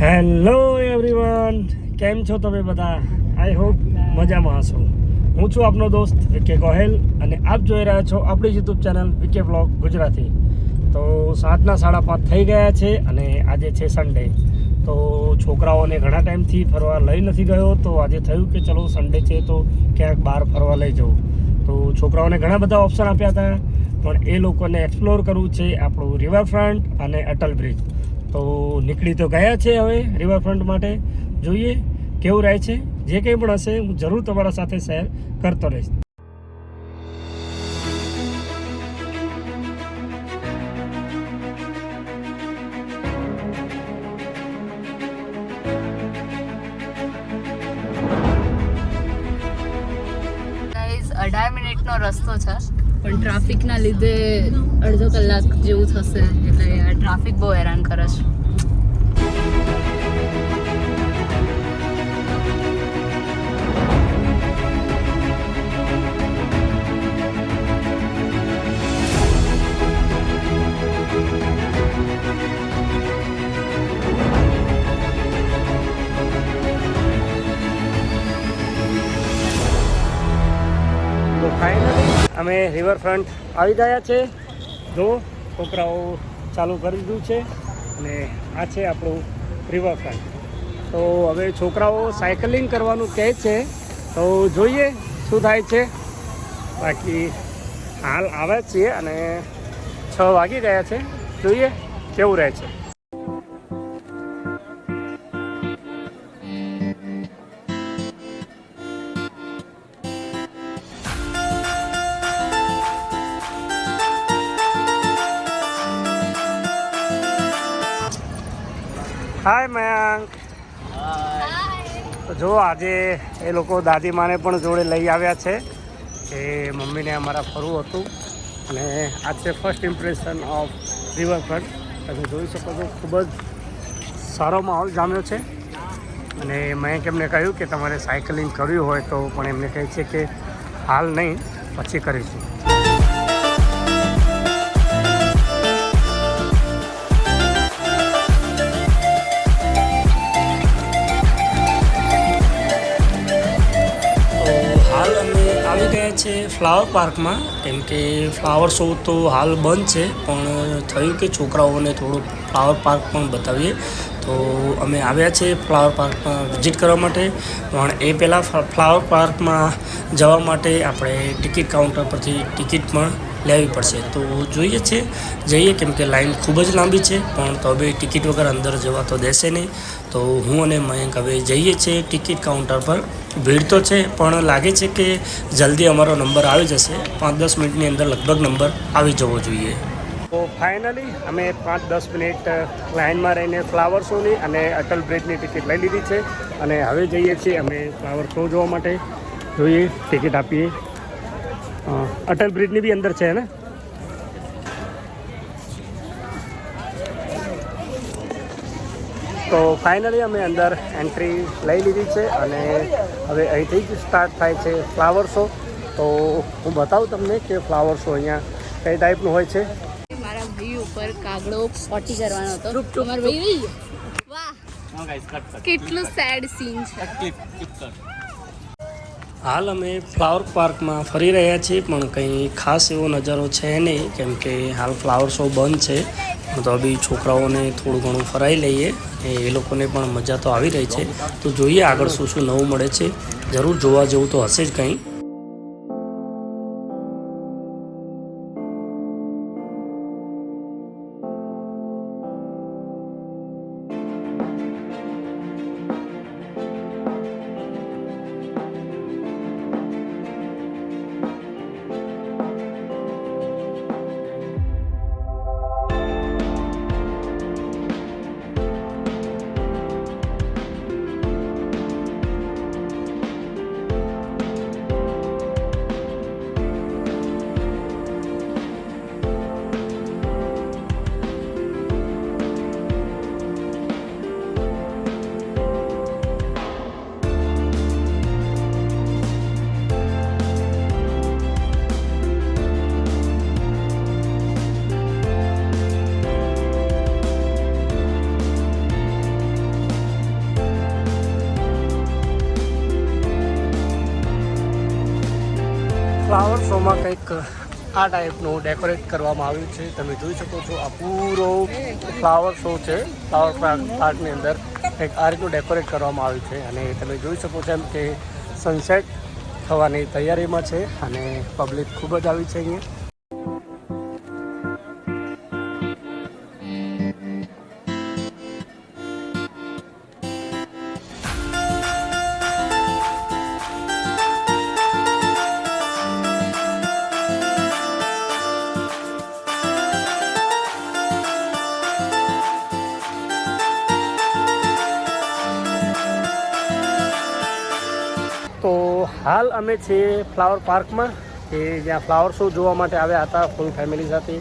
Hello everyone કેમ છો તમે બધા? આઈ હોપ મજામાં હશો. હું છું આપનો દોસ્ત વિકે ગોહેલ અને આપ જોઈ રહ્યા છો આપણી YouTube channel VK blog Gujarati. તો સાતના સાડા પાંચ થઈ ગયા છે અને આજે છે સન્ડે તો છોકરાઓને ઘણા ટાઈમથી ફરવા લઈ નથી ગયો, તો આજે થયું કે ચલો સન્ડે છે તો ક્યાંક બહાર ફરવા લઈ જવું. તો છોકરાઓને ઘણા બધા ઓપ્શન આપ્યા હતા, પણ એ લોકોને એક્સપ્લોર કરવું છે આપણું રિવરફ્રન્ટ અને અટલ બ્રિજ તો નીકળી તો ગયા છે હવે રિવરફ્રન્ટ માટે. જોઈએ કેવું રહે છે. જે કંઈ પણ હશે હું જરૂર તમારા સાથે શેર કરતો રહીશ. ગાઈઝ અઢાર મિનિટનો રસ્તો છે. પણ ટ્રાફિકના લીધે અડધો કલાક જેવું થશે. એટલે ટ્રાફિક બહુ હેરાન કરે છે. અમે રિવરફ્રન્ટ આવી ગયા છે. જો છોકરાઓ ચાલુ કરી દીધું છે અને આ છે આપણું રિવરફ્રન્ટ તો હવે છોકરાઓ સાયકલિંગ કરવાનું કહે છે. તો જોઈએ શું થાય છે. બાકી હાલ આવે છીએ અને છ વાગી ગયા છે. જોઈએ કેવું રહે છે. હાય મયંક તો જો આજે એ લોકો દાદીમાને પણ જોડે લઈ આવ્યા છે કે મમ્મીને અમારા ફરવું હતું. અને આ છે ફર્સ્ટ ઇમ્પ્રેશન ઓફ રિવરફ્રન્ટ તમે જોઈ શકો છો, ખૂબ જ સારો માહોલ જામ્યો છે. અને મેં એમને કહ્યું કે તમારે સાયકલિંગ કરવી હોય તો પણ એમને કહે છે કે હાલ નહીં, પછી કરીશું. છે ફ્લાવર પાર્કમાં. કેમ કે ફ્લાવર શો તો હાલ બંધ છે, પણ થયું કે છોકરાઓને થોડું ફ્લાવર પાર્ક પણ બતાવીએ. તો અમે આવ્યા છે ફ્લાવર પાર્કમાં વિઝિટ કરવા માટે, પણ એ પહેલાં ફ્લાવર પાર્કમાં જવા માટે આપણે ટિકિટ કાઉન્ટર પરથી ટિકિટ પણ લેવી પડશે. તો જોઈએ છે, જઈએ કેમ કે લાઈન ખૂબ જ લાંબી છે, પણ તો હવે ટિકિટ વગર અંદર જવા તો દેશે નહીં. તો હું અને મયંક હવે જઈએ છીએ ટિકિટ કાઉન્ટર પર. ભીડ તો છે, પણ લાગે છે કે જલ્દી અમારો નંબર આવી જશે. પાંચ દસ મિનિટની અંદર લગભગ નંબર આવી જવો જોઈએ. તો ફાઇનલી અમે પાંચ દસ મિનિટ લાઇનમાં રહીને ફ્લાવર શોની અને અટલ બ્રિજની ટિકિટ લઈ લીધી છે. અને હવે જઈએ છીએ અમે ફ્લાવર શો જોવા માટે. જોઈએ, ટિકિટ આપીએ. અ, અટલ બ્રિજની બી અંદર છે ને તો ફાઇનલી અમે અંદર એન્ટ્રી લઈ લીધી છે અને હવે અહીંથી જ સ્ટાર્ટ થાય છે ફ્લાવર શો તો હું બતાવું તમને કે ફ્લાવર શો અહીંયા કઈ ટાઈપનું હોય છે. મારા ભાઈ ઉપર કાગડો પોટી કરવાનો હતો. મારો ભાઈ વાહ. કેટલું સેડ સીન છે. હાલ અમે ફ્લાવર પાર્કમાં ફરી રહ્યા છીએ, પણ કંઈ ખાસ એવો નજારો છે નહીં, કેમ કે હાલ ફ્લાવર શો બંધ છે. તો બી છોકરાઓને થોડું ઘણું ફરાઈ લઈએ, અને એ લોકોને પણ મજા તો આવી રહી છે. તો જોઈએ આગળ શું શું નવું મળે છે. જરૂર જોવા જેવું તો હશે જ કંઈ. ફ્લાવર શોમાં કંઈક આ ટાઈપનું ડેકોરેટ કરવામાં આવ્યું છે. તમે જોઈ શકો છો, આ પૂરો ફ્લાવર શો છે. ફ્લાવર પાર્ક પાર્કની અંદર કંઈક આ રીતનું ડેકોરેટ કરવામાં આવ્યું છે. અને તમે જોઈ શકો છો એમ કે સનસેટ થવાની તૈયારીમાં છે અને પબ્લિક ખૂબ જ આવી છે અહીંયા. હાલ અમે છીએ ફ્લાવર પાર્કમાં, કે જ્યાં ફ્લાવર શો જોવા માટે આવ્યા હતા ફૂલ ફેમિલી સાથે.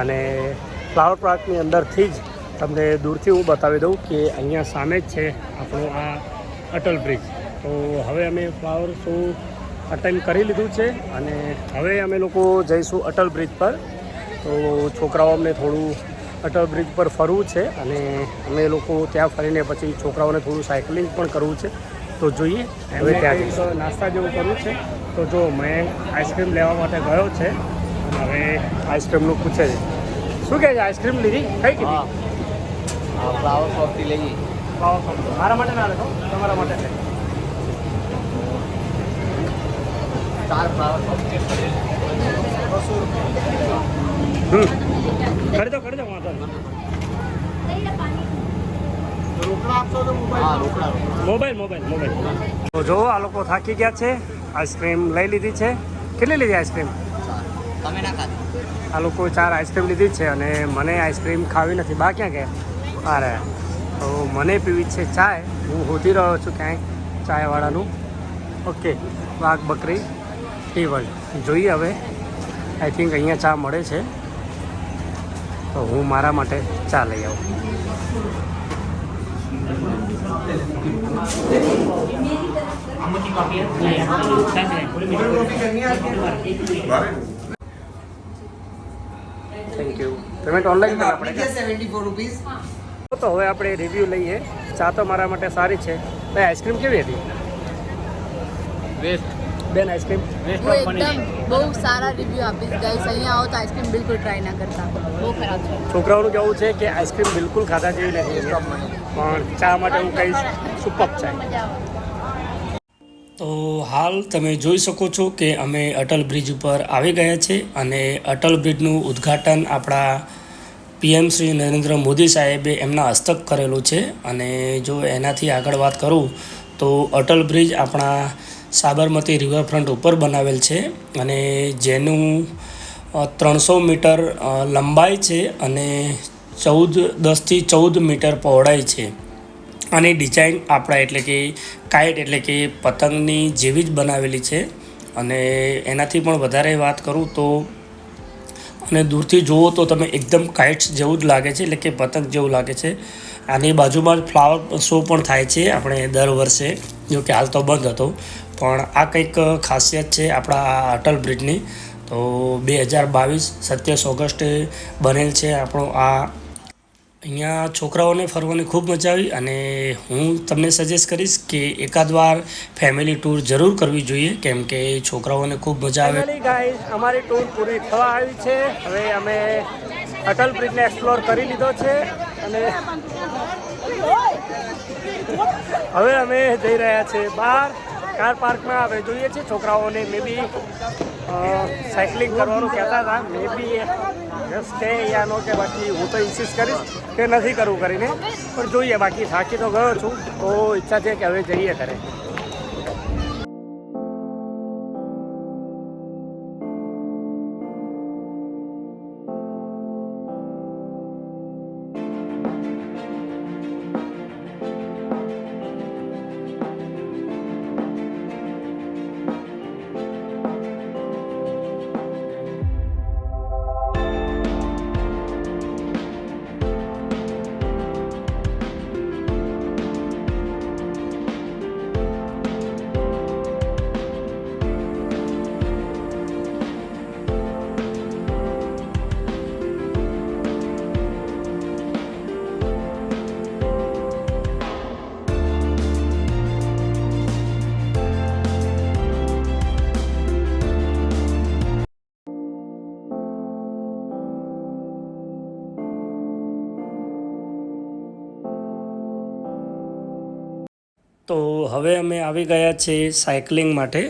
અને ફ્લાવર પાર્કની અંદરથી જ તમને દૂરથી હું બતાવી દઉં કે અહીંયા સામે જ છે આપણો આ અટલ બ્રિજ તો હવે અમે ફ્લાવર શો અટેન્ડ કરી લીધું છે અને હવે અમે લોકો જઈશું અટલ બ્રિજ પર. તો છોકરાઓ અમને થોડું અટલ બ્રિજ પર ફરવું છે અને અમે લોકો ત્યાં ફરીને પછી છોકરાઓને થોડું સાયકલિંગ પણ કરવું છે. તો જોઈએ. હવે ત્યાં નાસ્તા જેવું કરવું છે? તો જો મેં આઈસ્ક્રીમ લેવા માટે ગયો છે. અને હવે આઈસ્ક્રીમનું પૂછે છે. શું કહે છે આઈસ્ક્રીમ લીધી? કઈ કીધી હા. ફ્લાવર શોપથી લઈએ ફ્લાવર શોપ. મારા માટે ના લેતો તમારા માટે છે. ચાર ફ્લાવર શોપ હમ. કરી દો કરી દો વાંધો નહીં રોકડા આપશો તો હા રોકડા મોબાઈલ મોબાઈલ મોબાઈલ. તો જો આ લોકો થાકી ગયા છે. આઈસ્ક્રીમ લઈ લીધી છે. કેટલી લીધી આઈસ્ક્રીમ? તમે ના ખાધી. આ લોકો ચાર આઈસ્ક્રીમ લીધી છે અને મને આઈસ્ક્રીમ ખાવી નથી. બા ક્યાં ગયા? અરે તો મને પીવી છે ચાય. હું શોધી રહ્યો છું ક્યાંય ચાયવાળાનું. ઓકે વાઘ બકરી ટેબલ. જોઈએ હવે. આઈ થિંક અહીંયા ચા મળે છે. તો હું મારા માટે ચા લઈ આવું. થેન્ક યુ પેમેન્ટ ઓનલાઈન કરવા પડે સેવન્ટી ફોર રૂપીઝ તો હવે આપણે રિવ્યૂ લઈએ. ચા તો મારા માટે સારી છે. ભાઈ આઈસ્ક્રીમ કેવી હતી? વેસ્ટ બેન આઈસ્ક્રીમ બહુ સારા રિવ્યૂ આપીશ ગાઈસ અહીંયા આવો તો આઈસ્ક્રીમ બિલકુલ ટ્રાય ના કરતા. બહુ ખરાબ છે. છોકરાઓનું કહેવું છે કે આઈસ્ક્રીમ બિલકુલ ખાધા જેવી નથી? પણ ચા માટે હું કહીશ સુપર ચા. તો હાલ તમે જોઈ શકો છો કે અમે અટલ બ્રિજ ઉપર આવી ગયા છે અને અટલ બ્રિજનું ઉદ્ઘાટન આપણા પીએમ શ્રી નરેન્દ્ર મોદી સાહેબે એમના હસ્તક કરેલું છે. અને જો એનાથી આગળ વાત કરું તો અટલ બ્રિજ આપણા સાબરમતી રિવરફ્રન્ટ ઉપર બનાવેલ છે અને જેનું ત્રણસો મીટર લંબાઈ છે અને ચૌદ, દસથી ચૌદ મીટર પહોળાઈ છે. આની ડિઝાઇન આપણા એટલે કે કાઇટ એટલે કે પતંગની જેવી જ બનાવેલી છે. અને એનાથી પણ વધારે વાત કરું તો, અને દૂરથી જુઓ તો તમે એકદમ કાઇટ્સ જેવું જ લાગે છે, એટલે કે પતંગ જેવું લાગે છે. આની બાજુમાં જ ફ્લાવર શો પણ થાય છે આપણે દર વર્ષે, જો કે હાલ તો બંધ હતો. પણ આ કંઈક ખાસિયત છે આપણા અટલ બ્રિજની. તો બે હજાર બાવીસ, સત્યાવીસ ઓગસ્ટે બનેલ છે આપણો આ અહીંયા છોકરાઓને ફરવાની ખૂબ મજા આવી અને હું તમને સજેસ્ટ કરીશ કે એકાદ વાર ફેમિલી ટૂર જરૂર કરવી જોઈએ, કેમ કે છોકરાઓને ખૂબ મજા આવે. ગાઈઝ અમારી ટૂર પૂરી થવા આવી છે. હવે અમે અટલ બ્રિજને એક્સપ્લોર કરી લીધો છે અને હવે અમે જઈ રહ્યા છીએ બહાર. કાર પાર્કમાં હવે જોઈએ છીએ છોકરાઓને મે બી સાયકલિંગ કરવાનું કહેતા હતા. મે બી સ્ટે યા નો કે બાકી હું તો ઇન્સિસ્ટ કરીશ કે નથી કરવું કરીને. પણ જોઈએ, બાકી થાકી તો ગયો છું. તો ઈચ્છા છે કે હવે જઈએ ઘરે. તો હવે અમે આવી ગયા છે સાયકલિંગ માટે.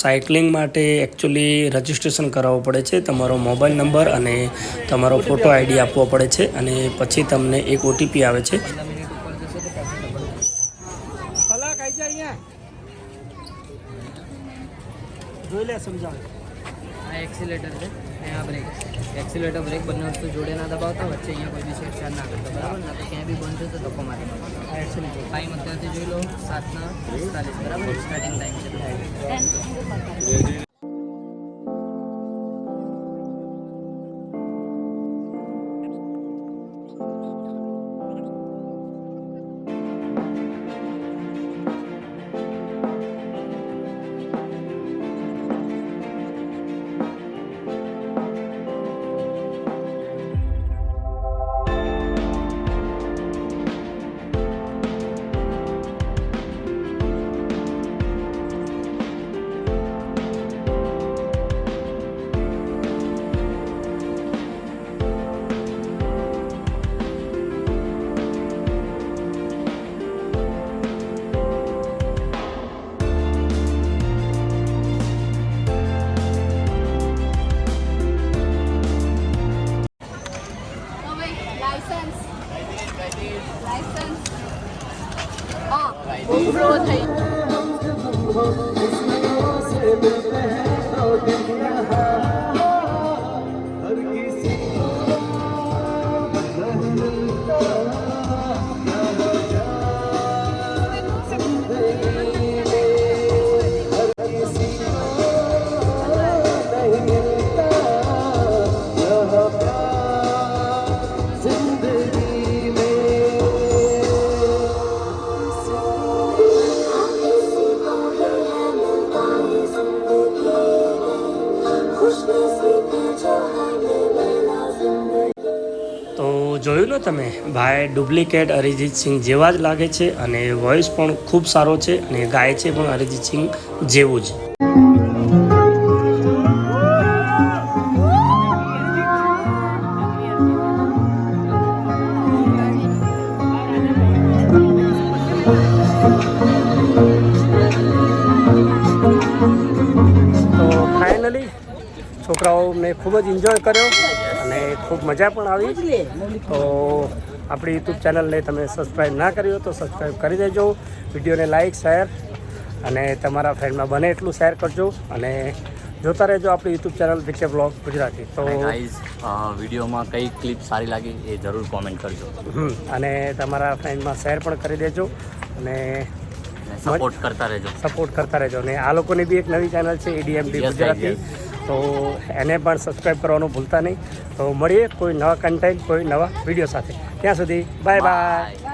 સાયકલિંગ માટે એકચ્યુઅલી રજિસ્ટ્રેશન કરાવવું પડે છે. તમારો મોબાઈલ નંબર અને તમારો ફોટો આઈડી આપવો પડે છે અને પછી તમને એક ઓટીપી આવે છે. જોઈ લે સમજાવ આ એક્સિલેટર છે અહીંયા બ્રેક એક્સિલેટર બ્રેક બંને વસ્તુ જોડે ના દબાવતા વચ્ચે અહીંયા કોઈ બી છેડછાડ ના કરતા બરાબર ના તો ક્યાંય બી બંધ થશે ધક્કો મારી આ એક્સિલેટર ટાઈમ અત્યારથી જોઈ લો સાતના પિસ્તાલીસ બરાબર સ્ટાર્ટિંગ ટાઈમ છે તો ભાઈ ડુપ્લિકેટ અરિજીત સિંહ જેવા જ લાગે છે અને વોઇસ પણ ખૂબ સારો છે અને ગાય છે પણ અરિજીત સિંહ જેવું જ. ફાઇનલી છોકરાઓને ખૂબ જ એન્જોય કર્યો અને ખૂબ મજા પણ આવી. તો આપણી યુટ્યુબ ચેનલને તમે સબસ્ક્રાઈબ ના કરી તો સબસ્ક્રાઈબ કરી દેજો. વિડીયોને લાઇક શેર અને તમારા ફ્રેન્ડમાં બને એટલું શેર કરજો અને જોતા રહેજો આપણી YouTube channel picture blog Gujarati. તો વિડીયોમાં કઈ ક્લિપ સારી લાગી એ જરૂર કોમેન્ટ કરજો. અને તમારા ફ્રેન્ડમાં શેર પણ કરી દેજો અને સપોર્ટ કરતા રહેજો. સપોર્ટ કરતા રહેજો. અને આ લોકોની બી એક નવી ચેનલ છે એડીએમડી ગુજરાતી. તો એને પણ સબસ્ક્રાઈબ કરવાનું ભૂલતા નહીં. તો મળીએ કોઈ નવા કન્ટેન્ટ કોઈ નવા વીડિયો સાથે. ત્યાં સુધી બાય બાય.